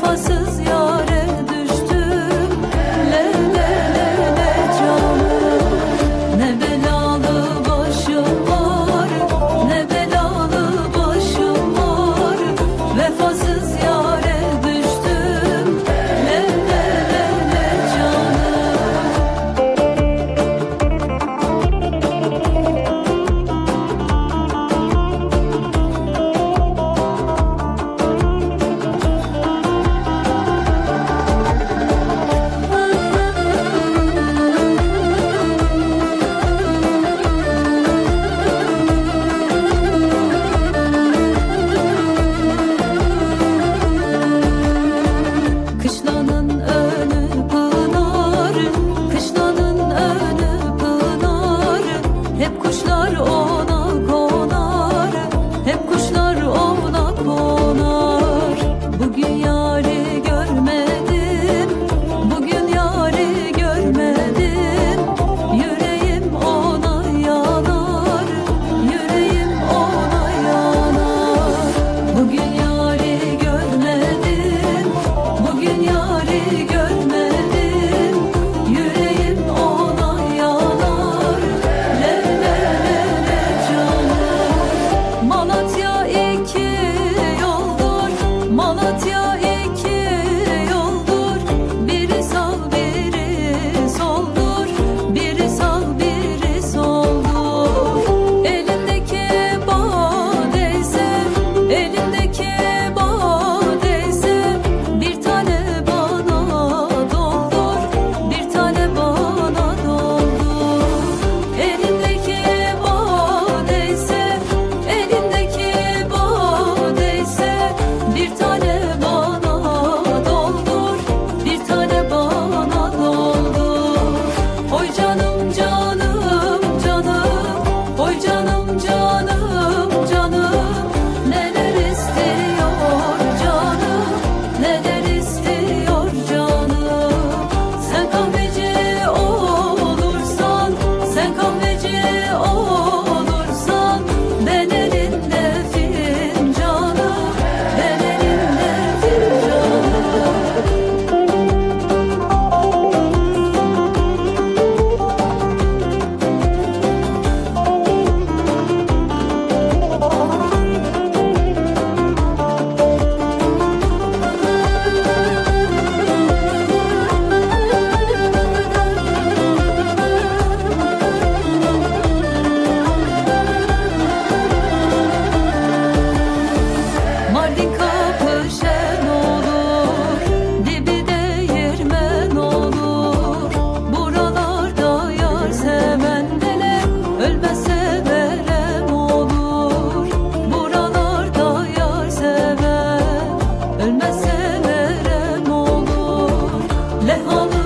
fosse Le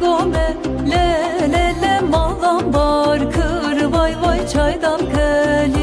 gome le le le maldan bar kır vay vay çaydan keli.